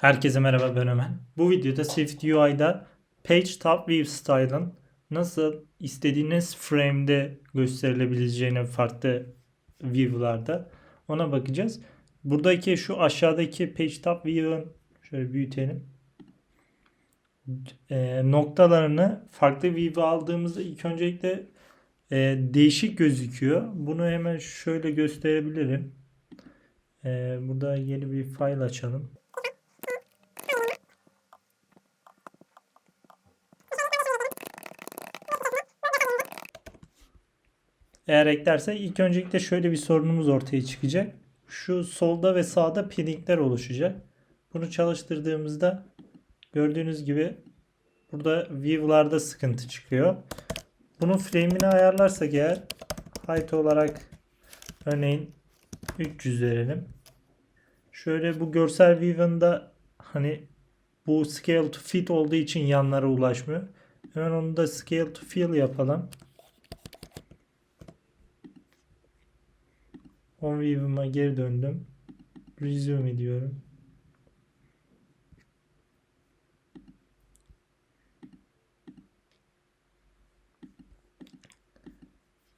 Herkese merhaba ben Ömer. Bu videoda Swift UI'da Page Top View Style'ın nasıl istediğiniz frame'de gösterilebileceğini farklı view'larda ona bakacağız. Buradaki şu aşağıdaki Page Top View'ın şöyle büyütelim. E, noktalarını farklı view aldığımızda ilk öncelikle e, değişik gözüküyor. Bunu hemen şöyle gösterebilirim. E, burada yeni bir file açalım. Eğer eklerse ilk öncelikle şöyle bir sorunumuz ortaya çıkacak. Şu solda ve sağda paddingler oluşacak. Bunu çalıştırdığımızda gördüğünüz gibi burada view'larda sıkıntı çıkıyor. Bunun frame'ini ayarlarsak eğer height olarak örneğin 300 verelim. Şöyle bu görsel view'ında hani bu scale to fit olduğu için yanlara ulaşmıyor. Hemen onu da scale to fill yapalım. Home view'ıma geri döndüm. Resume ediyorum.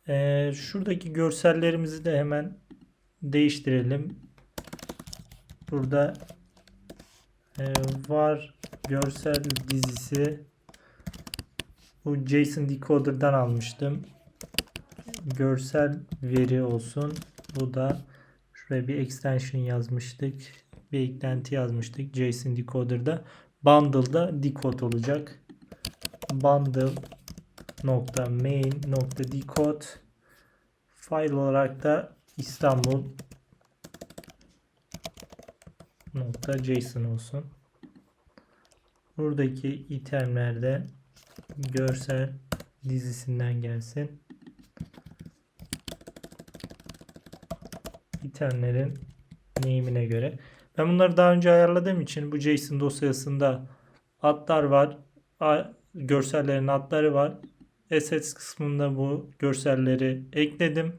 Ee, şuradaki görsellerimizi de hemen değiştirelim. Burada e, var görsel dizisi bu JSON decoder'dan almıştım. Görsel veri olsun. Bu da şuraya bir extension yazmıştık. Bir eklenti yazmıştık JSON decoder'da. Bundle'da decode olacak. Bundle nokta main nokta decode file olarak da İstanbul nokta JSON olsun. Buradaki itemlerde görsel dizisinden gelsin. İtemlerin name'ine göre. Ben bunları daha önce ayarladığım için bu JSON dosyasında adlar var. Görsellerin adları var. Assets kısmında bu görselleri ekledim.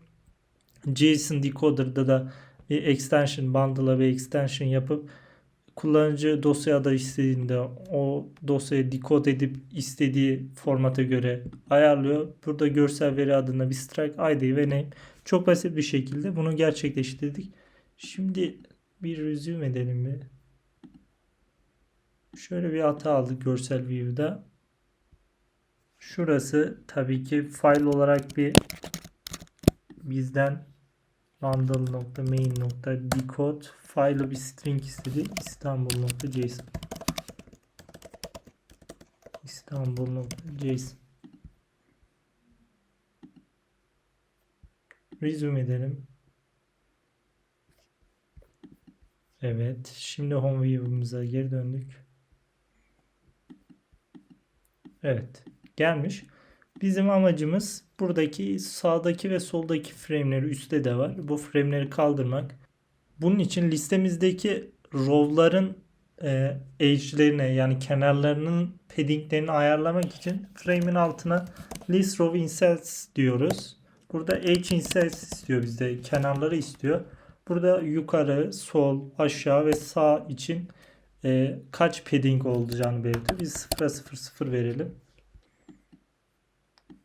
JSON decoder'da da bir extension bundle'a bir extension yapıp kullanıcı dosyada istediğinde o dosyayı decode edip istediği formata göre ayarlıyor. Burada görsel veri adına bir strike ID ve name çok basit bir şekilde bunu gerçekleştirdik. Şimdi bir resume edelim mi? Şöyle bir hata aldık görsel view'da. Şurası tabii ki file olarak bir bizden bundle.main.decode file'ı bir string istedi. İstanbul.json İstanbul.json Resume edelim. Evet. Şimdi home view'umuza geri döndük. Evet. Gelmiş. Bizim amacımız buradaki sağdaki ve soldaki frame'leri üstte de var. Bu frame'leri kaldırmak. Bunun için listemizdeki row'ların e, edge'lerine yani kenarlarının paddinglerini ayarlamak için frame'in altına list row inserts diyoruz. Burada H inserts istiyor bizde. Kenarları istiyor. Burada yukarı, sol, aşağı ve sağ için e, kaç padding olacağını belirtiyor. Biz 0'a 0 0 verelim.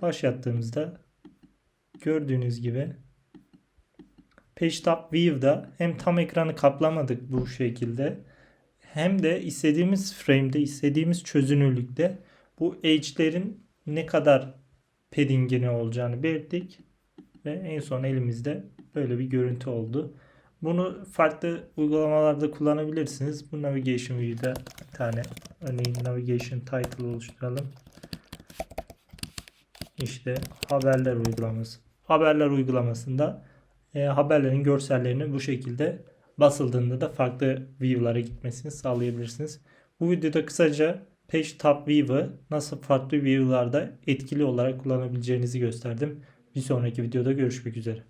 Başlattığımızda gördüğünüz gibi Page View'da hem tam ekranı kaplamadık bu şekilde hem de istediğimiz frame'de istediğimiz çözünürlükte bu edge'lerin ne kadar padding'ini olacağını belirttik. Ve en son elimizde böyle bir görüntü oldu. Bunu farklı uygulamalarda kullanabilirsiniz. Bu Navigation View'da bir tane örneğin Navigation Title oluşturalım. İşte haberler uygulaması. Haberler uygulamasında e, haberlerin görsellerini bu şekilde basıldığında da farklı view'lara gitmesini sağlayabilirsiniz. Bu videoda kısaca Page Top View'ı nasıl farklı view'larda etkili olarak kullanabileceğinizi gösterdim. Bir sonraki videoda görüşmek üzere.